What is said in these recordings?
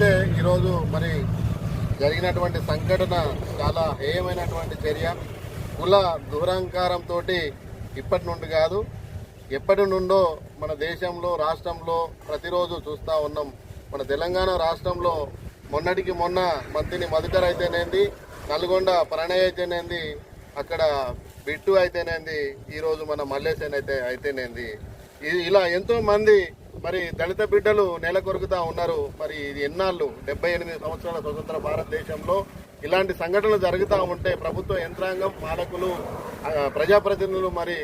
అయితే ఈరోజు మరి జరిగినటువంటి సంఘటన చాలా హేయమైనటువంటి చర్య. కుల దూరంకారంతో ఇప్పటి నుండి కాదు ఎప్పటి నుండో మన దేశంలో రాష్ట్రంలో ప్రతిరోజు చూస్తూ ఉన్నాం. మన తెలంగాణ రాష్ట్రంలో మొన్నటికి మొన్న మంత్రిని మధుకర్ అయితేనేంది నల్గొండ ప్రణయ్ అయితేనేంది అక్కడ బిట్టు అయితేనేంది ఈరోజు మన మల్లేసేన్ అయితే అయితేనేంది. ఇలా ఎంతోమంది మరి దళిత బిడ్డలు నెల కొరుకుతా ఉన్నారు. మరి ఇది ఎన్నాళ్ళు? డెబ్బై ఎనిమిది సంవత్సరాల స్వతంత్ర భారతదేశంలో ఇలాంటి సంఘటనలు జరుగుతూ ఉంటే ప్రభుత్వ యంత్రాంగం పాలకులు ప్రజాప్రతినిధులు మరి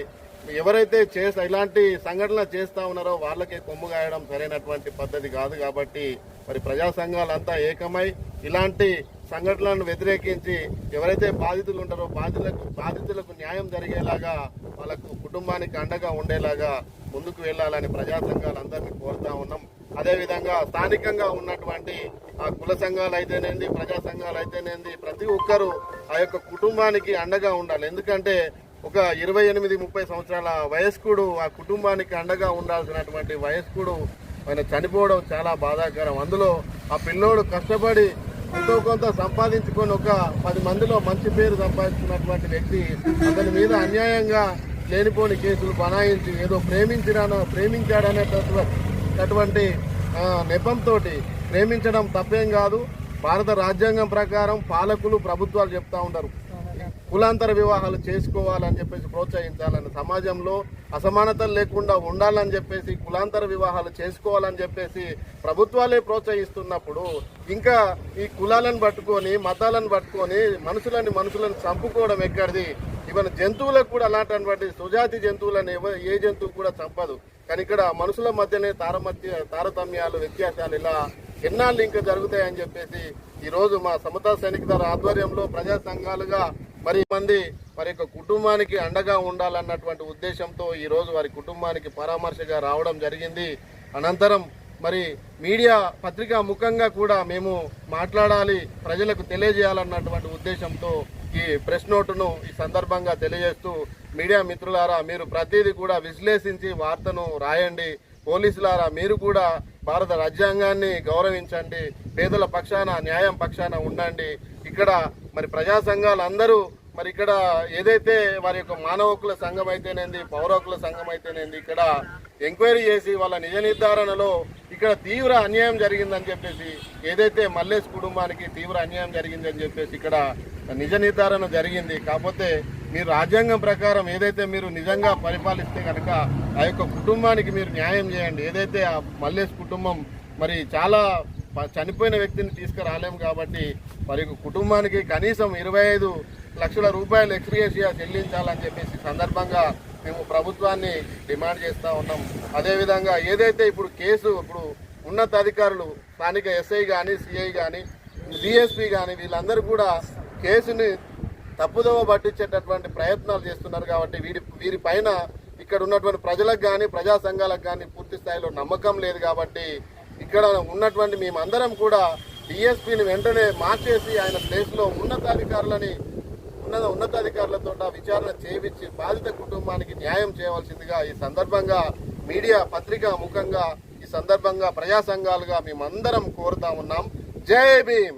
ఎవరైతే చేస్తా ఇలాంటి సంఘటనలు చేస్తా ఉన్నారో వాళ్ళకే కొమ్ము గాయడం సరైనటువంటి పద్ధతి కాదు కాబట్టి మరి ప్రజా సంఘాలంతా ఏకమై ఇలాంటి సంఘటనలను వ్యతిరేకించి ఎవరైతే బాధితులు ఉంటారో బాధితులకు బాధితులకు న్యాయం జరిగేలాగా వాళ్ళకు కుటుంబానికి అండగా ఉండేలాగా ముందుకు వెళ్ళాలని ప్రజా సంఘాలందరినీ కోరుతా ఉన్నాం. అదేవిధంగా స్థానికంగా ఉన్నటువంటి ఆ కుల సంఘాలు అయితేనేంది ప్రజా సంఘాలు అయితేనేంది ప్రతి ఒక్కరూ ఆ యొక్క కుటుంబానికి అండగా ఉండాలి. ఎందుకంటే ఒక ఇరవై ఎనిమిది ముప్పై సంవత్సరాల వయస్కుడు ఆ కుటుంబానికి అండగా ఉండాల్సినటువంటి వయస్కుడు ఆయన చనిపోవడం చాలా బాధాకరం. అందులో ఆ పిల్లోడు కష్టపడి ఎంతో కొంత సంపాదించుకొని ఒక పది మందిలో మంచి పేరు సంపాదించుకున్నటువంటి వ్యక్తి అతని మీద అన్యాయంగా లేనిపోని కేసులు బనాయించి ఏదో ప్రేమించినానో ప్రేమించాడనేటటువంటి నెపంతో ప్రేమించడం తప్పేం కాదు. భారత రాజ్యాంగం ప్రకారం పాలకులు ప్రభుత్వాలు చెప్తా ఉంటారు కులాంతర వివాహాలు చేసుకోవాలని చెప్పేసి ప్రోత్సహించాలని సమాజంలో అసమానతలు లేకుండా ఉండాలని చెప్పేసి కులాంతర వివాహాలు చేసుకోవాలని చెప్పేసి ప్రభుత్వాలే ప్రోత్సహిస్తున్నప్పుడు ఇంకా ఈ కులాలను పట్టుకొని మతాలను పట్టుకొని మనుషులని మనుషులను చంపుకోవడం ఎక్కడిది? ఇవన్న జంతువులకు కూడా అలాంటి సుజాతి జంతువులను ఏ జంతువు కూడా చంపదు. కానీ ఇక్కడ మనుషుల మధ్యనే తారమధ్య తారతమ్యాలు వ్యత్యాసాలు ఇలా ఎన్నాళ్ళు ఇంకా జరుగుతాయని చెప్పేసి ఈరోజు మా సమతా సైనిక దళ ఆధ్వర్యంలో ప్రజా సంఘాలుగా మరి మంది మరి యొక్క కుటుంబానికి అండగా ఉండాలన్నటువంటి ఉద్దేశంతో ఈ రోజు వారి కుటుంబానికి పరామర్శగా రావడం జరిగింది. అనంతరం మరి మీడియా పత్రికా ముఖంగా కూడా మేము మాట్లాడాలి ప్రజలకు తెలియజేయాలన్నటువంటి ఉద్దేశంతో ఈ ప్రెస్ నోటును ఈ సందర్భంగా తెలియజేస్తూ మీడియా మిత్రులారా మీరు ప్రతిదీ కూడా విశ్లేషించి వార్తను రాయండి. పోలీసులారా మీరు కూడా భారత రాజ్యాంగాన్ని గౌరవించండి. పేదల పక్షాన న్యాయం పక్షాన ఉండండి. ఇక్కడ మరి ప్రజా సంఘాలు అందరూ మరి ఇక్కడ ఏదైతే వారి యొక్క మానవ హక్కుల సంఘం అయితేనేంది పౌర హక్కుల సంఘం అయితేనేంది ఇక్కడ ఎంక్వైరీ చేసి వాళ్ళ నిజ నిర్ధారణలో ఇక్కడ తీవ్ర అన్యాయం జరిగిందని చెప్పేసి ఏదైతే మల్లేష్ కుటుంబానికి తీవ్ర అన్యాయం జరిగిందని చెప్పేసి ఇక్కడ నిజ నిర్ధారణ జరిగింది. కాకపోతే మీరు రాజ్యాంగం ప్రకారం ఏదైతే మీరు నిజంగా పరిపాలిస్తే కనుక ఆ యొక్క కుటుంబానికి మీరు న్యాయం చేయండి. ఏదైతే ఆ మల్లేష్ కుటుంబం మరి చాలా చనిపోయిన వ్యక్తిని తీసుకురాలేము కాబట్టి మరి కుటుంబానికి కనీసం ఇరవై ఐదు లక్షల రూపాయలు ఎక్స్గ్రేషియా చెల్లించాలని చెప్పేసి సందర్భంగా మేము ప్రభుత్వాన్ని డిమాండ్ చేస్తూ ఉన్నాం. అదేవిధంగా ఏదైతే ఇప్పుడు కేసు ఇప్పుడు ఉన్నతాధికారులు స్థానిక ఎస్ఐ కానీ సిఐ కానీ డిఎస్పీ కానీ వీళ్ళందరూ కూడా కేసుని తప్పుదోవ పట్టించేటటువంటి ప్రయత్నాలు చేస్తున్నారు కాబట్టి వీరి వీరి పైన ఇక్కడ ఉన్నటువంటి ప్రజలకు కానీ ప్రజా సంఘాలకు కానీ పూర్తి స్థాయిలో నమ్మకం లేదు కాబట్టి ఇక్కడ ఉన్నటువంటి మేమందరం కూడా డిఎస్పీని వెంటనే మార్చేసి ఆయన ప్లేస్లో ఉన్నతాధికారులని ఉన్నత ఉన్నతాధికారులతో విచారణ చేయించి బాధిత కుటుంబానికి న్యాయం చేయవలసిందిగా ఈ సందర్భంగా మీడియా పత్రికా ముఖంగా ఈ సందర్భంగా ప్రజా సంఘాలుగా మేమందరం కోరుతా ఉన్నాం. జై భీమ్.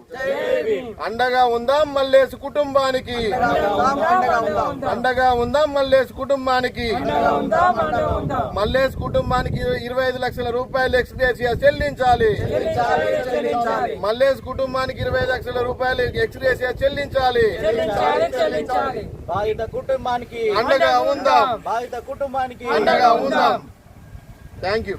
అండగా ఉందాం మల్లేసు కుటుంబానికి. అండగా ఉందాం మల్లేసు కుటుంబానికి. మల్లేసు కుటుంబానికి ఇరవై ఐదు లక్షల రూపాయలు ఎక్స్గ్రేషియా చెల్లించాలి. మల్లేష్ కుటుంబానికి ఇరవై ఐదు లక్షల రూపాయలు ఎక్స్గ్రేషియా చెల్లించాలి. బాధిత కుటుంబానికి. అండగా ఉందాం. బాధిత కుటుంబానికి. అండగా ఉందాం. Thank you